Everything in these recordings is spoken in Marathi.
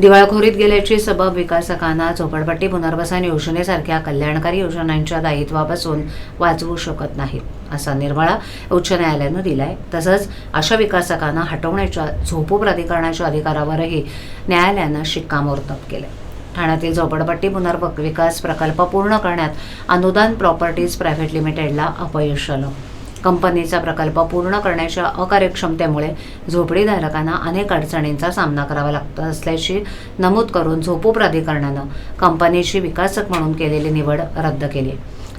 दिवाळखोरीत गेल्याची सबब विकासकांना झोपडपट्टी पुनर्वसन योजनेसारख्या कल्याणकारी योजनांच्या दायित्वापासून वाचवू शकत नाहीत असा निर्वाळा उच्च न्यायालयानं दिलाय. तसंच अशा विकासकांना हटवण्याच्या झोपू प्राधिकरणाच्या अधिकारावरही न्यायालयानं शिक्कामोर्तब केलं ठाण्यातील झोपडपट्टी पुनर्विकास प्रकल्प पूर्ण करण्यात अनुदान प्रॉपर्टीज प्रायव्हेट लिमिटेडला अपयश आलं. कंपनीचा प्रकल्प पूर्ण करण्याच्या अकार्यक्षमतेमुळे झोपडीधारकांना अनेक अडचणींचा सामना करावा लागत असल्याची नमूद करून झोपू प्राधिकरणानं कंपनीची विकासक म्हणून केलेली निवड रद्द केली.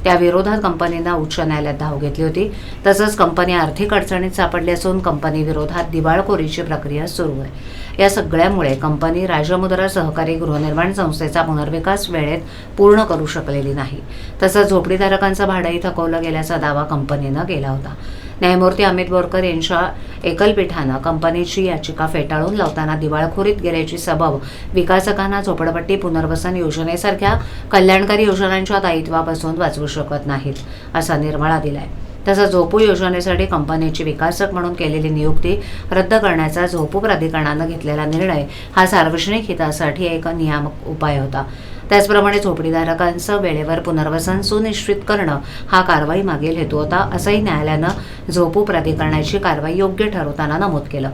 त्याविरोधात कंपनीनं उच्च न्यायालयात धाव घेतली होती. तसंच कंपनी आर्थिक अडचणीत सापडली असून कंपनीविरोधात दिवाळखोरीची प्रक्रिया सुरू आहे. या सगळ्यामुळे कंपनी राजमुद्रा सहकारी गृहनिर्माण संस्थेचा पुनर्विकास वेळेत पूर्ण करू शकलेली नाही. तसंच झोपडीधारकांचं भाडंही थकवलं गेल्याचा दावा कंपनीनं केला होता. न्यायमूर्ती अमित बोरकर यांच्या एकलपीठानं कंपनीची याचिका फेटाळून लावताना दिवाळखोरीत गेल्याची सबब विकासकांना झोपडपट्टी पुनर्वसन योजनेसारख्या कल्याणकारी योजनांच्या दायित्वापासून वाचवू शकत नाहीत असा निर्वाळा दिलाय. तसंच झोपू योजनेसाठी कंपनीची विकासक म्हणून केलेली नियुक्ती रद्द करण्याचा झोपू प्राधिकरणानं घेतलेला निर्णय हा सार्वजनिक हितासाठी एक नियामक उपाय होता. त्याचप्रमाणे झोपडीधारकांचं वेळेवर पुनर्वसन सुनिश्चित करणं हा कारवाई मागील हेतू होता असंही न्यायालयानं झोपू प्राधिकरणाची कारवाई योग्य ठरवताना नमूद केलं.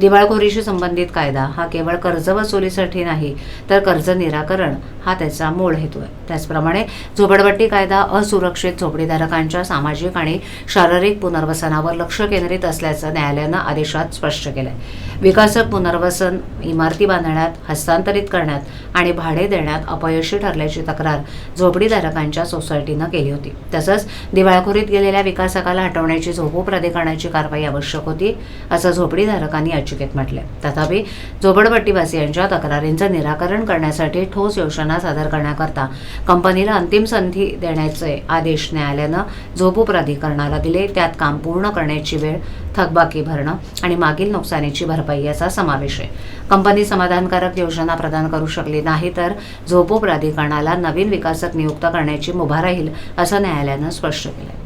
दिवाळखोरीशी संबंधित कायदा हा केवळ कर्ज वसुलीसाठी नाही तर कर्ज निराकरण हा त्याचा मूळ हेतू आहे. त्याचप्रमाणे झोपडपट्टी कायदा असुरक्षित झोपडीधारकांच्या सामाजिक आणि शारीरिक पुनर्वसनावर लक्ष केंद्रित असल्याचं न्यायालयानं आदेशात स्पष्ट केलंय. विकासक पुनर्वसन इमारती बांधण्यात हस्तांतरित करण्यात आणि भाडे देण्यात अपयशी ठरल्याची तक्रार झोपडीधारकांच्या सोसायटीनं केली होती. तसंच दिवाळखोरीत गेलेल्या विकासकाला हटवण्याची झोपू प्राधिकरणाची कारवाई आवश्यक होती असं झोपडीधारकांनी याचिकेत म्हटले. तथापि झोपडपट्टीवासियांच्या तक्रारींचं निराकरण करण्यासाठी ठोस योजना सादर करण्याकरता कंपनीला अंतिम संधी देण्याचे आदेश न्यायालयानं झोपू प्राधिकरणाला दिले. त्यात काम पूर्ण करण्याची वेळ थकबाकी भरणं आणि मागील नुकसानीची भरपाई याचा समावेश आहे. कंपनी समाधानकारक योजना प्रदान करू शकली नाही तर झोपू प्राधिकरणाला नवीन विकासक नियुक्त करण्याची मुभा राहील असं न्यायालयानं स्पष्ट केलं